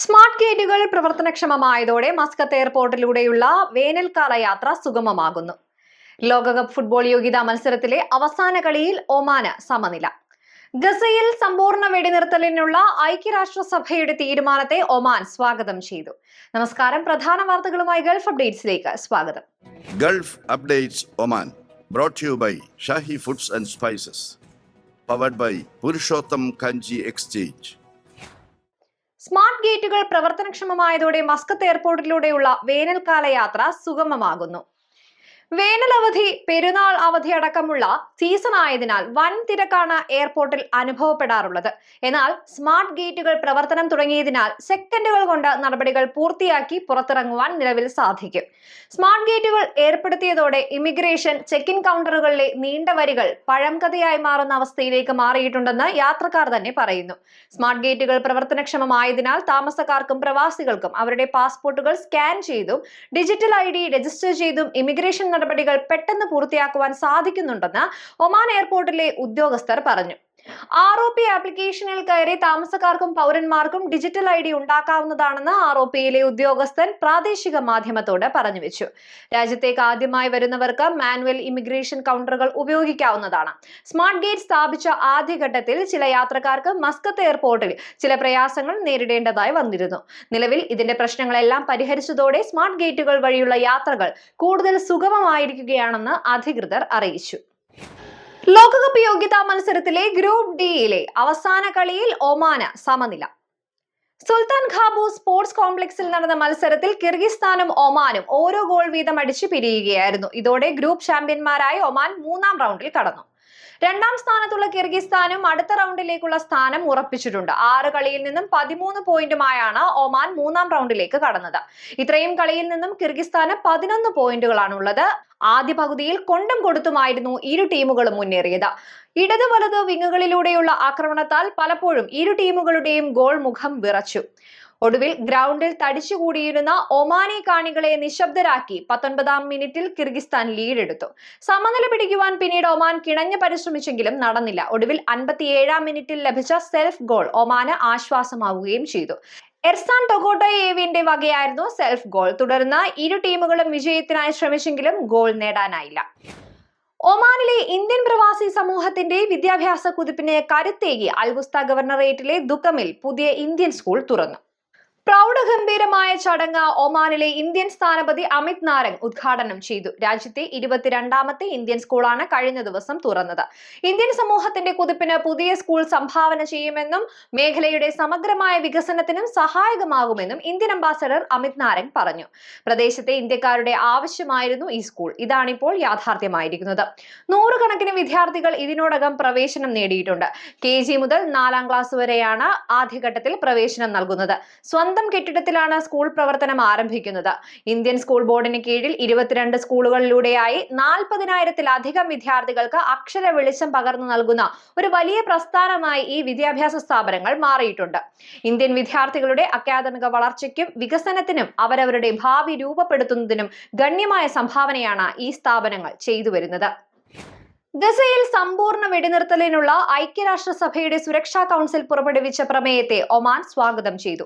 Smart ഗേറ്റുകൾ പ്രവർത്തനക്ഷമമായതോടെ Muscat എയർപോർട്ടിലൂടെയുള്ള വേനൽക്കാല യാത്ര സുഗമമാകുന്നു. ലോകകപ്പ് ഫുട്ബോൾ യോഗ്യതാ മത്സരത്തിലെ അവസാന കളിയിൽ ഒമാന് സമനില. ഗസയിൽ സമ്പൂർണ വെടിനിർത്തലിനുള്ള ഐക്യരാഷ്ട്രസഭയുടെ തീരുമാനത്തെ ഒമാൻ സ്വാഗതം ചെയ്തു. നമസ്കാരം. പ്രധാന വാർത്തകളുമായി ഗൾഫ് അപ്ഡേറ്റ്സിലേക്ക് സ്വാഗതം. Gulf updates Oman brought you by Shahi foods and spices powered by Purushottam Kanji exchange. Smart ഗേറ്റുകൾ പ്രവർത്തനക്ഷമമായതോടെ മസ്കത്ത് എയർപോർട്ടിലൂടെയുള്ള വേനൽക്കാല യാത്ര സുഗമമാകുന്നു. വേനൽ അവധി പെരുന്നാൾ അവധി അടക്കമുള്ള സീസൺ ആയതിനാൽ വൻ തിരക്കാണ് എയർപോർട്ടിൽ അനുഭവപ്പെടാറുള്ളത്. എന്നാൽ സ്മാർട്ട് ഗേറ്റുകൾ പ്രവർത്തനം തുടങ്ങിയതിനാൽ സെക്കൻഡുകൾ കൊണ്ട് നടപടികൾ പൂർത്തിയാക്കി പുറത്തിറങ്ങുവാൻ നിലവിൽ സാധിക്കും. സ്മാർട്ട് ഗേറ്റുകൾ ഏർപ്പെടുത്തിയതോടെ ഇമിഗ്രേഷൻ ചെക്ക് ഇൻ കൗണ്ടറുകളിലെ നീണ്ട വരികൾ പഴംകഥയായി മാറുന്ന അവസ്ഥയിലേക്ക് മാറിയിട്ടുണ്ടെന്ന് യാത്രക്കാർ തന്നെ പറയുന്നു. സ്മാർട്ട് ഗേറ്റുകൾ പ്രവർത്തനക്ഷമമായതിനാൽ താമസക്കാർക്കും പ്രവാസികൾക്കും അവരുടെ പാസ്പോർട്ടുകൾ സ്കാൻ ചെയ്തും ഡിജിറ്റൽ ഐ രജിസ്റ്റർ ചെയ്തും ഇമിഗ്രേഷൻ നടപടികൾ പെട്ടെന്ന് പൂർത്തിയാക്കുവാൻ സാധിക്കുന്നുണ്ടെന്ന് ഒമാൻ എയർപോർട്ടിലെ ഉദ്യോഗസ്ഥർ പറഞ്ഞു. ആർ ഒ പി ആപ്ലിക്കേഷനിൽ കയറി താമസക്കാർക്കും പൗരന്മാർക്കും ഡിജിറ്റൽ ഐ ഡി ഉണ്ടാക്കാവുന്നതാണെന്ന് ആർ ഒ പിയിലെ ഉദ്യോഗസ്ഥൻ പ്രാദേശിക മാധ്യമത്തോട് പറഞ്ഞു വെച്ചു. രാജ്യത്തേക്ക് ആദ്യമായി വരുന്നവർക്ക് മാനുവൽ ഇമിഗ്രേഷൻ കൗണ്ടറുകൾ ഉപയോഗിക്കാവുന്നതാണ്. സ്മാർട്ട് ഗേറ്റ് സ്ഥാപിച്ച ആദ്യഘട്ടത്തിൽ ചില യാത്രക്കാർക്ക് മസ്കത്ത് എയർപോർട്ടിൽ ചില പ്രയാസങ്ങൾ നേരിടേണ്ടതായി വന്നിരുന്നു. നിലവിൽ ഇതിന്റെ പ്രശ്നങ്ങളെല്ലാം പരിഹരിച്ചതോടെ സ്മാർട്ട് ഗേറ്റുകൾ വഴിയുള്ള യാത്രകൾ കൂടുതൽ സുഗമമായിരിക്കുകയാണെന്ന് അധികൃതർ അറിയിച്ചു. ലോകകപ്പ് യോഗ്യതാ മത്സരത്തിലെ ഗ്രൂപ്പ് ഡിയിലെ അവസാന കളിയിൽ ഒമാന സമനില. സുൽത്താൻ ഖാബു സ്പോർട്സ് കോംപ്ലക്സിൽ നടന്ന മത്സരത്തിൽ കിർഗിസ്ഥാനും ഒമാനും ഓരോ ഗോൾ വീതം അടിച്ച് പിരിയുകയായിരുന്നു. ഇതോടെ ഗ്രൂപ്പ് ചാമ്പ്യന്മാരായ ഒമാൻ മൂന്നാം റൗണ്ടിൽ കടന്നു. രണ്ടാം സ്ഥാനത്തുള്ള കിർഗിസ്ഥാനും അടുത്ത റൗണ്ടിലേക്കുള്ള സ്ഥാനം ഉറപ്പിച്ചിട്ടുണ്ട്. ആറ് കളിയിൽ നിന്നും പതിമൂന്ന് പോയിന്റുമായാണ് ഒമാൻ മൂന്നാം റൗണ്ടിലേക്ക് കടന്നത്. ഇത്രയും കളിയിൽ നിന്നും കിർഗിസ്ഥാന് പതിനൊന്ന് പോയിന്റുകളാണ് ഉള്ളത് ആദ്യ പകുതിയിൽ കൊണ്ടും കൊടുത്തുമായിരുന്നു ഇരു ടീമുകളും മുന്നേറിയത്. ഇടത് വലത് വിങ്ങുകളിലൂടെയുള്ള ആക്രമണത്താൽ പലപ്പോഴും ഇരു ടീമുകളുടെയും ഗോൾ മുഖം വിറച്ചു. ഒടുവിൽ ഗ്രൗണ്ടിൽ തടിച്ചുകൂടിയിരുന്ന ഒമാനി കാണികളെ നിശബ്ദരാക്കി പത്തൊൻപതാം മിനിറ്റിൽ കിർഗിസ്ഥാൻ ലീഡെടുത്തു. സമനില പിടിക്കുവാൻ പിന്നീട് ഒമാൻ കിണഞ്ഞു പരിശ്രമിച്ചെങ്കിലും നടന്നില്ല. ഒടുവിൽ അൻപത്തിയേഴാം മിനിറ്റിൽ ലഭിച്ച സെൽഫ് ഗോൾ ഒമാന് ആശ്വാസമാവുകയും ചെയ്തു. എർസാൻ ടൊഗോട്ടോയേവിന്റെ വകയായിരുന്നു സെൽഫ് ഗോൾ. തുടർന്ന് ഇരു ടീമുകളും വിജയത്തിനായി ശ്രമിച്ചെങ്കിലും ഗോൾ നേടാനായില്ല. ഒമാനിലെ ഇന്ത്യൻ പ്രവാസി സമൂഹത്തിന്റെ വിദ്യാഭ്യാസ കുതിപ്പിന് കരുത്തേകി അൽഗുസ്ത ഗവർണറേറ്റിലെ ദുക്കമിൽ പുതിയ ഇന്ത്യൻ സ്കൂൾ തുറന്നു. പ്രൗഢഗംഭീരമായ ചടങ്ങ് ഒമാനിലെ ഇന്ത്യൻ സ്ഥാനപതി അമിത് നാരംഗ് ഉദ്ഘാടനം ചെയ്തു. രാജ്യത്തെ ഇരുപത്തിരണ്ടാമത്തെ ഇന്ത്യൻ സ്കൂളാണ് കഴിഞ്ഞ ദിവസം തുറന്നത്. ഇന്ത്യൻ സമൂഹത്തിന്റെ കുതിപ്പിന് പുതിയ സ്കൂൾ സംഭാവന ചെയ്യുമെന്നും മേഖലയുടെ സമഗ്രമായ വികസനത്തിനും സഹായകമാകുമെന്നും ഇന്ത്യൻ അംബാസഡർ അമിത് നാരംഗ് പറഞ്ഞു. പ്രദേശത്തെ ഇന്ത്യക്കാരുടെ ആവശ്യമായിരുന്നു ഈ സ്കൂൾ. ഇതാണിപ്പോൾ യാഥാർത്ഥ്യമായിരിക്കുന്നത്. നൂറുകണക്കിന് വിദ്യാർത്ഥികൾ ഇതിനോടകം പ്രവേശനം നേടിയിട്ടുണ്ട്. കെ മുതൽ നാലാം ക്ലാസ് വരെയാണ് ആദ്യഘട്ടത്തിൽ പ്രവേശനം നൽകുന്നത്. സ്വന്തം കെട്ടിടത്തിലാണ് സ്കൂൾ പ്രവർത്തനം ആരംഭിക്കുന്നത്. ഇന്ത്യൻ സ്കൂൾ ബോർഡിന് കീഴിൽ ഇരുപത്തിരണ്ട് സ്കൂളുകളിലൂടെയായി നാൽപ്പതിനായിരത്തിലധികം വിദ്യാർത്ഥികൾക്ക് അക്ഷര വെളിച്ചം പകർന്നു നൽകുന്ന ഒരു വലിയ പ്രസ്ഥാനമായി ഈ വിദ്യാഭ്യാസ സ്ഥാപനങ്ങൾ മാറിയിട്ടുണ്ട്. ഇന്ത്യൻ വിദ്യാർത്ഥികളുടെ അക്കാദമിക വളർച്ചയ്ക്കും വികസനത്തിനും അവരവരുടെ ഭാവി രൂപപ്പെടുത്തുന്നതിനും ഗണ്യമായ സംഭാവനയാണ് ഈ സ്ഥാപനങ്ങൾ ചെയ്തു വരുന്നത്. ഗസയിൽ സമ്പൂർണ വെടിനിർത്തലിനുള്ള ഐക്യരാഷ്ട്രസഭയുടെ സുരക്ഷാ കൗൺസിൽ പുറപ്പെടുവിച്ച പ്രമേയത്തെ ഒമാൻ സ്വാഗതം ചെയ്തു.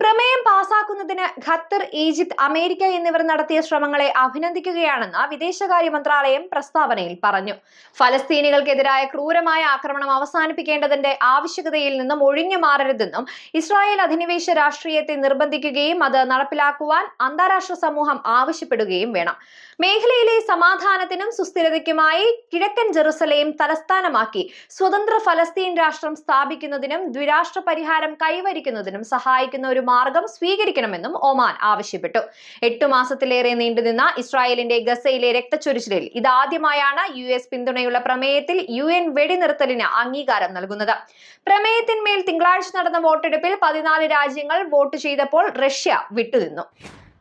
പ്രമേയം പാസാക്കുന്നതിന് ഖത്തർ ഈജിപ്ത് അമേരിക്ക എന്നിവർ നടത്തിയ ശ്രമങ്ങളെ അഭിനന്ദിക്കുകയാണെന്ന് വിദേശകാര്യ മന്ത്രാലയം പ്രസ്താവനയിൽ പറഞ്ഞു. ഫലസ്തീനികൾക്കെതിരായ ക്രൂരമായ ആക്രമണം അവസാനിപ്പിക്കേണ്ടതിന്റെ ആവശ്യകതയിൽ നിന്നും ഒഴിഞ്ഞു മാറരുതെന്നും ഇസ്രായേൽ അധിനിവേശ രാഷ്ട്രീയത്തെ നിർബന്ധിക്കുകയും അത് നടപ്പിലാക്കുവാൻ അന്താരാഷ്ട്ര സമൂഹം ആവശ്യപ്പെടുകയും വേണം. മേഖലയിലെ സമാധാനത്തിനും സുസ്ഥിരതയ്ക്കുമായി കിഴക്കൻ ജെറുസലേം തലസ്ഥാനമാക്കി സ്വതന്ത്ര ഫലസ്തീൻ രാഷ്ട്രം സ്ഥാപിക്കുന്നതിനും ദ്വിരാഷ്ട്ര പരിഹാരം കൈവരിക്കുന്നതിനും സഹായിക്കുന്ന ഒരു മാർഗം സ്വീകരിക്കണമെന്നും ഒമാൻ ആവശ്യപ്പെട്ടു. എട്ടു മാസത്തിലേറെ നീണ്ടുനിന്ന ഇസ്രായേലിന്റെ ഗസയിലെ രക്തച്ചൊരിച്ചിലിൽ ഇതാദ്യമായാണ് യു എസ് പിന്തുണയുള്ള പ്രമേയത്തിൽ യു എൻ വെടിനിർത്തലിന് അംഗീകാരം നൽകുന്നത്. പ്രമേയത്തിന്മേൽ തിങ്കളാഴ്ച നടന്ന വോട്ടെടുപ്പിൽ പതിനാല് രാജ്യങ്ങൾ വോട്ട് ചെയ്തപ്പോൾ റഷ്യ വിട്ടുനിന്നു.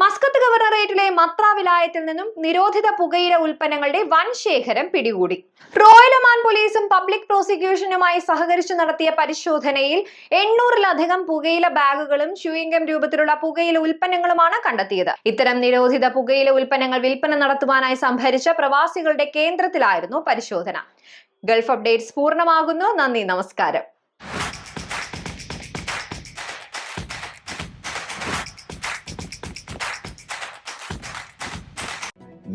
മസ്കത്ത് ഗവർണറേറ്റിലെ മത്ര വിലായത്തിൽ നിന്നും നിരോധിത പുകയില ഉൽപ്പന്നങ്ങളുടെ വൻ ശേഖരം പിടികൂടി. റോയൽ ഒമാൻ പോലീസും പബ്ലിക് പ്രോസിക്യൂഷനുമായി സഹകരിച്ചു നടത്തിയ പരിശോധനയിൽ എണ്ണൂറിലധികം പുകയില ബാഗുകളും ഷൂയിംഗം രൂപത്തിലുള്ള പുകയില ഉൽപ്പന്നങ്ങളുമാണ് കണ്ടെത്തിയത്. ഇത്തരം നിരോധിത പുകയില ഉൽപ്പന്നങ്ങൾ വിൽപ്പന നടത്തുവാനായി സംഭരിച്ച പ്രവാസികളുടെ കേന്ദ്രത്തിലായിരുന്നു പരിശോധന. ഗൾഫ് അപ്ഡേറ്റ്സ് പൂർണമാകുന്നു. നന്ദി. നമസ്കാരം.